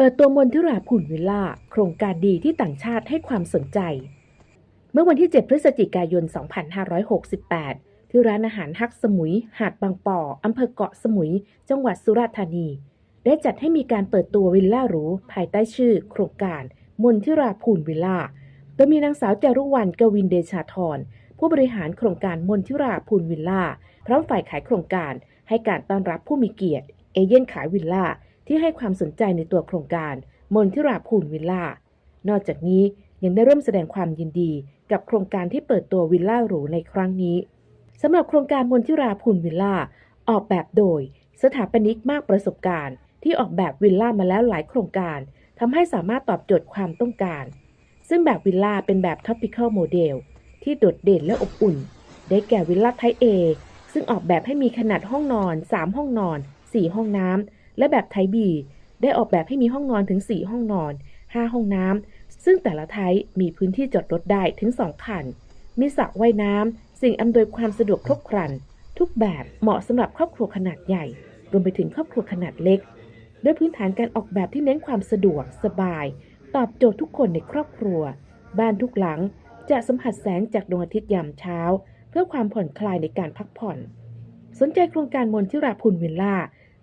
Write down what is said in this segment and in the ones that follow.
เปิดตัวมนทิราผุ่นวิลล่า โครงการดีที่ต่างชาติให้ความสนใจ เมื่อวันที่ 7 พฤศจิกายน 2568 ที่ร้านอาหารฮักสมุย หาดบางปออำเภอเกาะสมุย จังหวัดสุราษฎร์ธานี ได้จัดให้มีการเปิดตัววิลล่าหรูภายใต้ชื่อ โครงการมนทิราภูนวิลล่า โดยมีนางสาวจารุวรรณกวินเดชาธร ผู้บริหารโครงการมนทิราภูนวิลล่า พร้อมฝ่ายขายโครงการให้การต้อนรับผู้มีเกียรติ เอเย่นขายวิลล่า ที่ให้ความสนใจในตัวโครงการ มนทิราภูนวิลล่า นอกจากนี้ยังได้ร่วมแสดงความยินดีกับโครงการที่เปิดตัววิลล่าหรูในครั้งนี้สำหรับโครงการมนทิราภูนวิลล่า ออกแบบโดย สถาปนิกมากประสบการณ์ ที่ออกแบบวิลล่ามาแล้วหลายโครงการทำให้สามารถตอบโจทย์ความต้องการ ซึ่งแบบวิลล่าเป็นแบบ Topical Model ที่โดดเด่นและอบอุ่น ได้แก่วิลล่าไทป์ A ซึ่งออกแบบให้มีขนาดห้องนอน 3 ห้องนอน 4 ห้องน้ำ และแบบไทป์ B ได้ออกแบบให้มีห้องนอนถึง 4 ห้องนอน 5 ห้องน้ำ ซึ่งแต่ละไทป์มีพื้นที่จอดรถได้ถึง 2 คัน มีสระว่ายน้ำ สิ่งอำนวยความสะดวกครบครัน ทุกแบบเหมาะสำหรับครอบครัวขนาดใหญ่ รวมไปถึงครอบครัวขนาดเล็ก ด้วยพื้นฐานการออกแบบที่เน้นความสะดวกสบาย ตอบโจทย์ทุกคนในครอบครัว บ้านทุกหลังจะสัมผัสแสงจากดวงอาทิตย์ยามเช้า เพื่อความผ่อนคลายในการพักผ่อน สนใจโครงการมนทิราพุนวิลล่า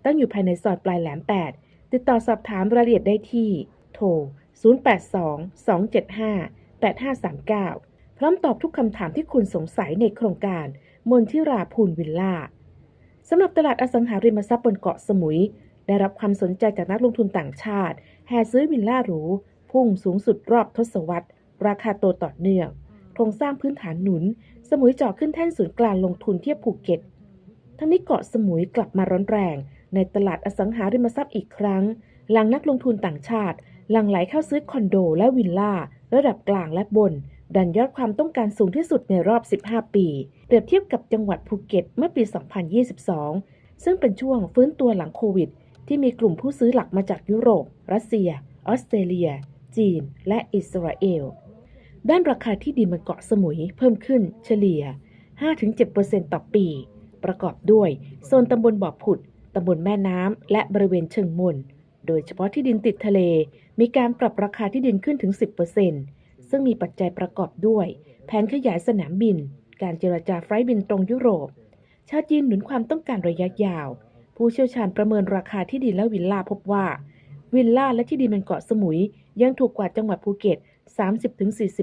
ตั้งอยู่ภายในซอยปลายแหลม 8 ติดต่อสอบถามรายละเอียดได้ที่ โทร 082-275-8539 พร้อมตอบทุกคำถามที่คุณสงสัยในโครงการมนทิราพูนวิลล่าสำหรับตลาดอสังหาริมทรัพย์บนเกาะสมุย ได้รับความสนใจจากนักลงทุนต่างชาติ แห่ซื้อวิลล่าหรู พุ่งสูงสุดรอบทศวรรษ ราคาโตต่อเนื่อง โครงสร้างพื้นฐานหนุน สมุยเจาะขึ้นแท่นศูนย์กลางลงทุนเทียบภูเก็ต ทั้งนี้เกาะสมุยกลับมาร้อนแรง ในตลาดอสังหาริมทรัพย์อีกครั้ง หลังนักลงทุนต่างชาติ หลั่งไหลเข้าซื้อคอนโดและวิลล่า ระดับกลางและบน ดันยอดความต้องการสูงที่สุดในรอบ 15 ปี เปรียบเทียบกับจังหวัดภูเก็ตเมื่อปี 2022 ซึ่งเป็นช่วงฟื้นตัวหลังโควิด ที่มีกลุ่มผู้ซื้อหลักมาจากยุโรป รัสเซีย ออสเตรเลีย จีน และอิสราเอล ด้านราคาที่ดินบนเกาะสมุยเพิ่มขึ้นเฉลี่ย 5-7%ต่อปี ประกอบด้วยโซนตำบลบ่อผุด ตำบลแม่น้ำและบริเวณเชิงมนโดยเฉพาะที่ดินติดทะเล มีการปรับราคาที่ดินขึ้นถึง 10%ซึ่งมีปัจจัยประกอบด้วย แผนขยายสนามบิน การเจรจาไฟล์บินตรงยุโรป ชาวจีนหนุนความต้องการระยะยาว ผู้เชี่ยวชาญประเมินราคาที่ดินและวิลล่าพบว่า วิลล่าและที่ดินบนเกาะสมุย ยังถูกกว่าจังหวัดภูเก็ต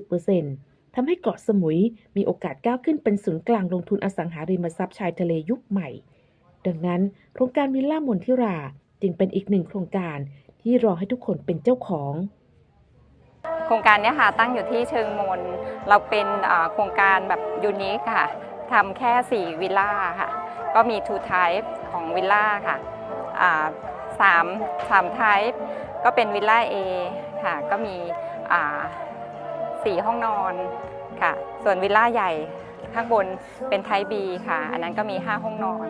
30-40%ทำให้เกาะสมุยมีโอกาสก้าวขึ้นเป็นศูนย์กลางลงทุนอสังหาริมทรัพย์ชายทะเลยุคใหม่ ดังนั้นโครงการวิลล่ามนทิราจึงเป็นอีกหนึ่งโครงการที่รอให้ทุกคนเป็นเจ้าของ โครงการนี้ค่ะตั้งอยู่ที่เชิงมนเราเป็นโครงการแบบยูนิคค่ะทำแค่ 4 วิลล่าค่ะ ก็มี two type ของวิลล่าค่ะสามสาม type ก็เป็นวิลล่า A ค่ะ ก็มีสี่ห้องนอนค่ะ ส่วนวิลล่าใหญ่ ข้างบนเป็น type B ค่ะ อันนั้นก็มี 5 ห้องนอน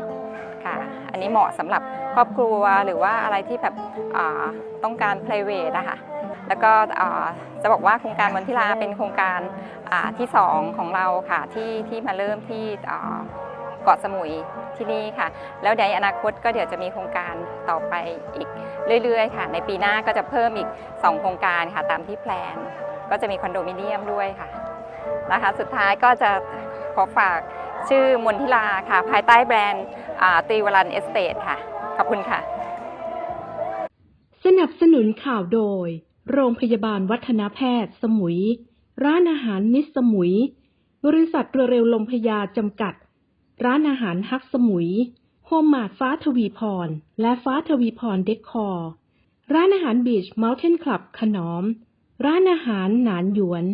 ค่ะ อันนี้เหมาะสำหรับครอบครัวหรือว่าอะไรที่แบบต้องการ private นะคะแล้วก็จะบอกว่าโครงการวันทิลาเป็นโครงการาที่ 2 ของเราค่ะที่ที่มาเริ่มที่เกาะสมุยที่นี่ค่ะ แล้วในอนาคตก็เดี๋ยวจะมีโครงการต่อไปอีกเรื่อยๆ ค่ะ ในปีหน้าก็จะเพิ่มอีก 2 โครงการค่ะตามที่แพลน ก็จะมีคอนโดมิเนียมด้วยค่ะนะคะสุดท้ายก็จะ ขอฝากชื่อมนทิลาค่ะ ภายใต้แบรนด์ตีวรันเอสเตทค่ะ ขอบคุณค่ะ สนับสนุนข่าวโดย โรงพยาบาลวัฒนแพทย์ สมุย ร้านอาหารมิสสมุย บริษัทเรือเร็วลมพยาจำกัด ร้านอาหารฮักสมุย โฮมมาดฟ้าทวีพร และฟ้าทวีพรเดคคอร์ร้านอาหารบีชเมลเทนคลับขนอม ร้านอาหารหนานหยวน